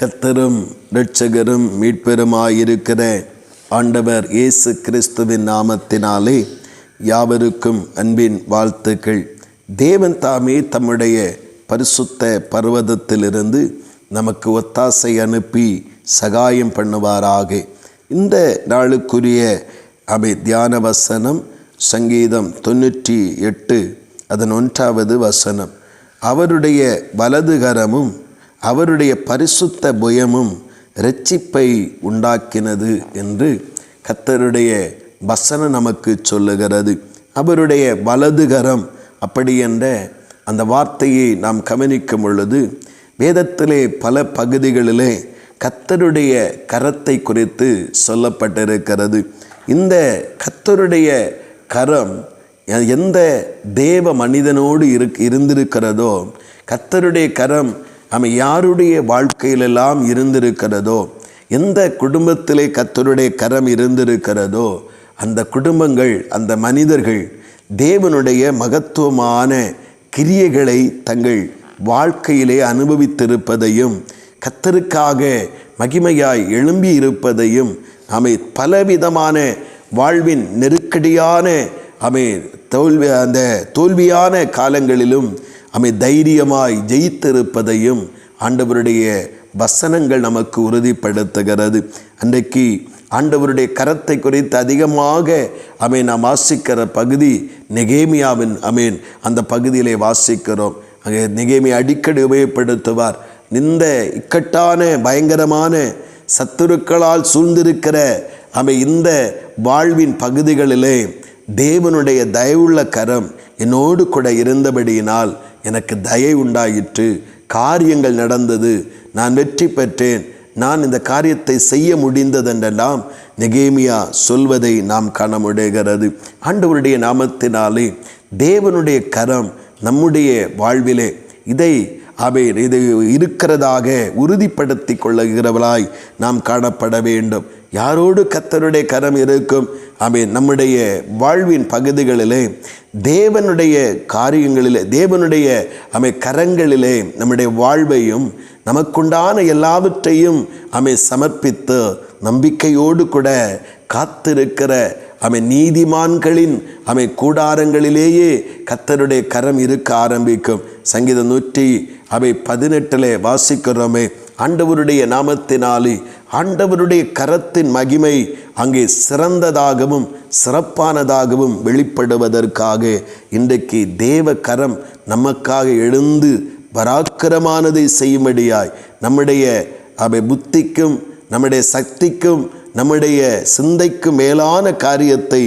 கத்தரும் இரட்சகரும் மீட்பெருமாயிருக்கிற ஆண்டவர் இயேசு கிறிஸ்துவின் நாமத்தினாலே யாவருக்கும் அன்பின் வாழ்த்துக்கள். தேவன் தாமே தம்முடைய பரிசுத்த பர்வதத்திலிருந்து நமக்கு ஒத்தாசை அனுப்பி சகாயம் பண்ணுவாராக. இந்த நாளுக்குரிய அவை தியான வசனம் சங்கீதம் தொண்ணூற்றி எட்டு அதன் ஒன்றாவது வசனம். அவருடைய வலதுகரமும் அவருடைய பரிசுத்த புயமும் இரட்சிப்பை உண்டாக்கினது என்று கத்தருடைய வசனம் நமக்கு சொல்லுகிறது. அவருடைய வலதுகரம் அப்படி என்ற அந்த வார்த்தையை நாம் கவனிக்கும் பொழுது வேதத்திலே பல பகுதிகளிலே கத்தருடைய கரத்தை குறித்து சொல்லப்பட்டிருக்கிறது. இந்த கத்தருடைய கரம் எந்த தேவ மனிதனோடு இரு இருந்திருக்கிறதோ கத்தருடைய கரம் நம்ம யாருடைய வாழ்க்கையிலெல்லாம் இருந்திருக்கிறதோ எந்த குடும்பத்திலே கத்தருடைய கரம் இருந்திருக்கிறதோ அந்த குடும்பங்கள் அந்த மனிதர்கள் தேவனுடைய மகத்துவமான கிரியைகளை தங்கள் வாழ்க்கையிலே அனுபவித்திருப்பதையும் கத்தருக்காக மகிமையாய் எழும்பி இருப்பதையும் அமை பலவிதமான வாழ்வின் நெருக்கடியான அமை தோல்வி அந்த தோல்வியான காலங்களிலும் அமை தைரியமாய் ஜெயித்திருப்பதையும் ஆண்டவருடைய வசனங்கள் நமக்கு உறுதிப்படுத்துகிறது. அன்றைக்கு ஆண்டவருடைய கரத்தை குறித்து அதிகமாக அமை நாம் வாசிக்கிற பகுதி நெகேமியாவின் அமீன் அந்த பகுதியிலே வாசிக்கிறோம். அங்கே நெகேமி அடிக்கடி உபயோகப்படுத்துவார். இந்த இக்கட்டான பயங்கரமான சத்துருக்களால் சூழ்ந்திருக்கிற அவை இந்த வாழ்வின் பகுதிகளிலே தேவனுடைய தயவுள்ள கரம் என்னோடு கூட இருந்தபடியினால் எனக்கு தயை உண்டாயிற்று. காரியங்கள் நடந்தது. நான் வெற்றி பெற்றேன். நான் இந்த காரியத்தை செய்ய முடிந்ததென்றெல்லாம் நெகேமியா சொல்வதை நாம் காண முடிகிறது ஆண்டவருடைய நாமத்தினாலே தேவனுடைய கரம் நம்முடைய வாழ்விலே இதை அவை இது இருக்கிறதாக உறுதிப்படுத்தி கொள்ளுகிறவளாய் நாம் காணப்பட வேண்டும். யாரோடு கத்தருடைய கரம் இருக்கும்? அவை நம்முடைய வாழ்வின் பகுதிகளிலே தேவனுடைய காரியங்களிலே தேவனுடைய அவை கரங்களிலே நம்முடைய வாழ்வையும் நமக்குண்டான எல்லாவற்றையும் அவை சமர்ப்பித்து நம்பிக்கையோடு கூட காத்திருக்கிற அவை நீதிமான்களின் அவை கூடாரங்களிலேயே கத்தருடைய கரம் இருக்க ஆரம்பிக்கும். சங்கீதம் நூற்றி அவை பதினெட்டில் வாசிக்கிறோமே ஆண்டவருடைய நாமத்தினாலே ஆண்டவருடைய கரத்தின் மகிமை அங்கே சிறந்ததாகவும் சிறப்பானதாகவும் வெளிப்படுவதற்காக இன்றைக்கு தேவ கரம் நமக்காக எழுந்து பராக்கிரமானதை செய்யும்படியாய் நம்முடைய அவை புத்திக்கும் நம்முடைய சக்திக்கும் நம்முடைய சிந்தைக்கு மேலான காரியத்தை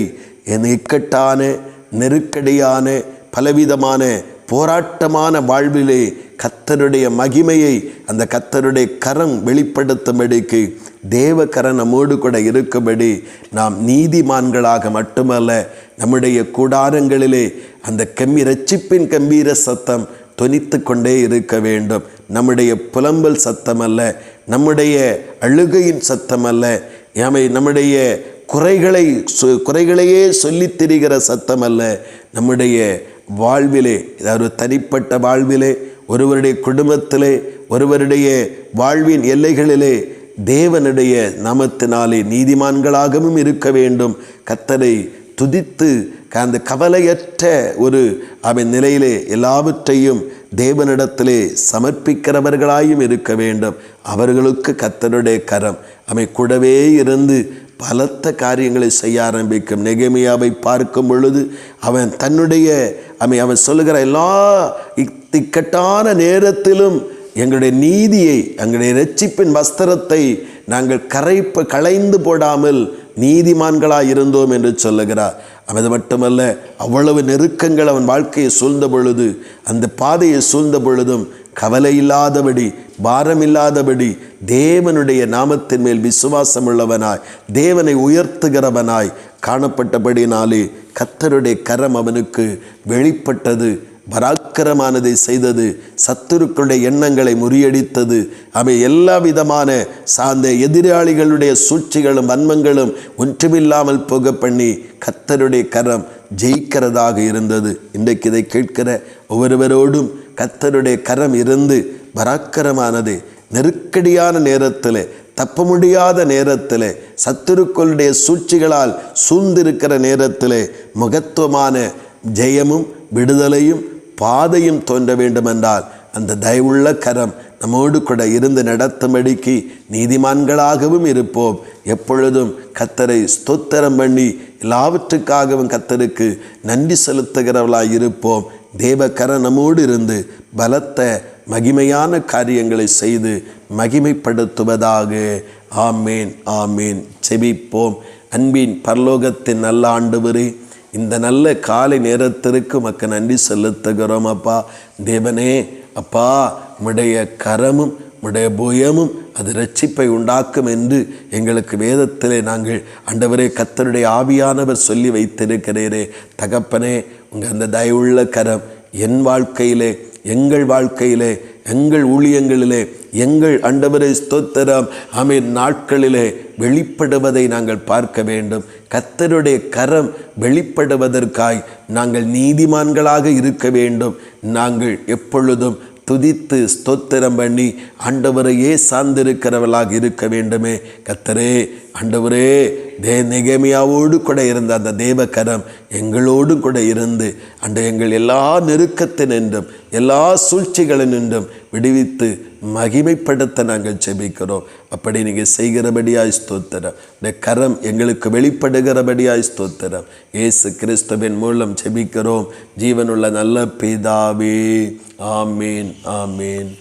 இக்கட்டான நெருக்கடியான பலவிதமான போராட்டமான வாழ்விலே கத்தருடைய மகிமையை அந்த கத்தருடைய கரம் வெளிப்படுத்தும்படிக்கு தேவ கரம் நம்மோடு கூட இருக்கும்படி நாம் நீதிமான்களாக மட்டுமல்ல நம்முடைய கூடாரங்களிலே அந்த கம்மி ரட்சிப்பின் கம்பீர சத்தம் தொனித்து கொண்டே இருக்க வேண்டும். நம்முடைய புலம்பல் சத்தம் அல்ல நம்முடைய அழுகையின் சத்தம் யாமை நம்முடைய குறைகளை குறைகளையே சொல்லித் திரிகிற சத்தம் அல்ல. நம்முடைய வாழ்விலே ஏதாவது தனிப்பட்ட வாழ்விலே ஒருவருடைய குடும்பத்திலே ஒருவருடைய வாழ்வின் எல்லைகளிலே தேவனுடைய நாமத்தினாலே நீதிமான்களாகவும் இருக்க வேண்டும். கத்தரை துதித்து அந்த கவலையற்ற ஒரு அவன் நிலையிலே எல்லாவற்றையும் தேவனிடத்திலே சமர்ப்பிக்கிறவர்களாயும் இருக்க வேண்டும். அவர்களுக்கு கத்தருடைய கரம். அவை கூடவே இருந்து பலத்த காரியங்களை செய்ய ஆரம்பிக்கும். நெகமியாவை பார்க்கும் பொழுது அவன் தன்னுடைய அவை அவன் சொல்லுகிற எல்லா இக்கட்டான நேரத்திலும் எங்களுடைய நீதியை எங்களுடைய ரட்சிப்பின் வஸ்திரத்தை நாங்கள் கரைப்ப களைந்து போடாமல் நீதிமான்களாக இருந்தோம் என்று சொல்லுகிறார். அது மட்டுமல்ல அவ்வளவு நெருக்கங்கள் அவன் வாழ்க்கையை சூழ்ந்த பொழுது அந்த பாதையை சூழ்ந்த பொழுதும் கவலை இல்லாதபடி பாரமில்லாதபடி தேவனுடைய நாமத்தின் மேல் விசுவாசம் உள்ளவனாய் தேவனை உயர்த்துகிறவனாய் காணப்பட்டபடினாலே கத்தருடைய கரம் அவனுக்கு வெளிப்பட்டது. அக்கிரமானதை செய்தது சத்துருக்களுடைய எண்ணங்களை முறியடித்தது. அவை எல்லா விதமான சார்ந்த எதிராளிகளுடைய சூழ்ச்சிகளும் வன்மங்களும் ஒன்றுமில்லாமல் போக பண்ணி கத்தருடைய கரம் ஜெயிக்கிறதாக இருந்தது. இன்றைக்கு இதை கேட்கிற ஒவ்வொருவரோடும் கத்தருடைய கரம் இருந்து பராக்கிரமானது நெருக்கடியான நேரத்தில் தப்ப முடியாத நேரத்தில் சத்துருக்களுடைய சூழ்ச்சிகளால் சூழ்ந்திருக்கிற நேரத்தில் மகத்துவமான ஜெயமும் விடுதலையும் பாதையும் தோன்ற வேண்டுமென்றால் அந்த தயவுள்ள கரம் நம்மோடு கூட இருந்து நடத்தும்படிக்கு நீதிமான்களாகவும் இருப்போம். எப்பொழுதும் கத்தரை ஸ்தோத்திரம் பண்ணி எல்லாவற்றுக்காகவும் கத்தருக்கு நன்றி செலுத்துகிறவளாய் இருப்போம். தேவக்கர நம்மோடு இருந்து பலத்த மகிமையான காரியங்களை செய்து மகிமைப்படுத்துவதாக. ஆமேன் ஆமேன். செபிப்போம் அன்பின் பரலோகத்தின் நல்ல ஆண்டவரே இந்த நல்ல காலை நேரத்திற்கு மக்க நன்றி செலுத்துகிறோம் அப்பா. தேவனே அப்பா உடைய கரமும் உடைய புயமும் அது ரட்சிப்பை உண்டாக்கும் என்று எங்களுக்கு வேதத்திலே நாங்கள் அண்டவரே கத்தருடைய ஆவியானவர் சொல்லி வைத்திருக்கிறீரே. தகப்பனே உங்கள் அந்த தயவுள்ள கரம் என் வாழ்க்கையிலே எங்கள் வாழ்க்கையிலே எங்கள் ஊழியங்களிலே எங்கள் அண்டவரை ஸ்தோத்திரம். அமீர் நாட்களிலே வெளிப்படுவதை நாங்கள் பார்க்க வேண்டும். கத்தருடைய கரம் வெளிப்படுவதற்காய் நாங்கள் நீதிமான்களாக இருக்க வேண்டும். நாங்கள் எப்பொழுதும் துதித்து ஸ்தோத்திரம் பண்ணி ஆண்டவரையே சார்ந்திருக்கிறவளாக இருக்க வேண்டுமே. கத்தரே ஆண்டவரே தே நிகமையாவோடு கூட இருந்த அந்த தேவக்கரம் எங்களோடும் கூட இருந்து அன்று எங்கள் எல்லா நெருக்கத்தினின்றும் எல்லா சூழ்ச்சிகளினின்றும் விடுவித்து மகிமைப்படுத்த நாங்கள் செபிக்கிறோம் அப்படி நீங்கள் செய்கிறபடியாய் ஸ்தோத்திரம். இந்த கரம் எங்களுக்கு வெளிப்படுகிறபடியாய் ஸ்தோத்திரம். இயேசு கிறிஸ்துவின் மூலம் செபிக்கிறோம் ஜீவனுள்ள நல்ல பிதாவே ஆமீன் ஆமீன்.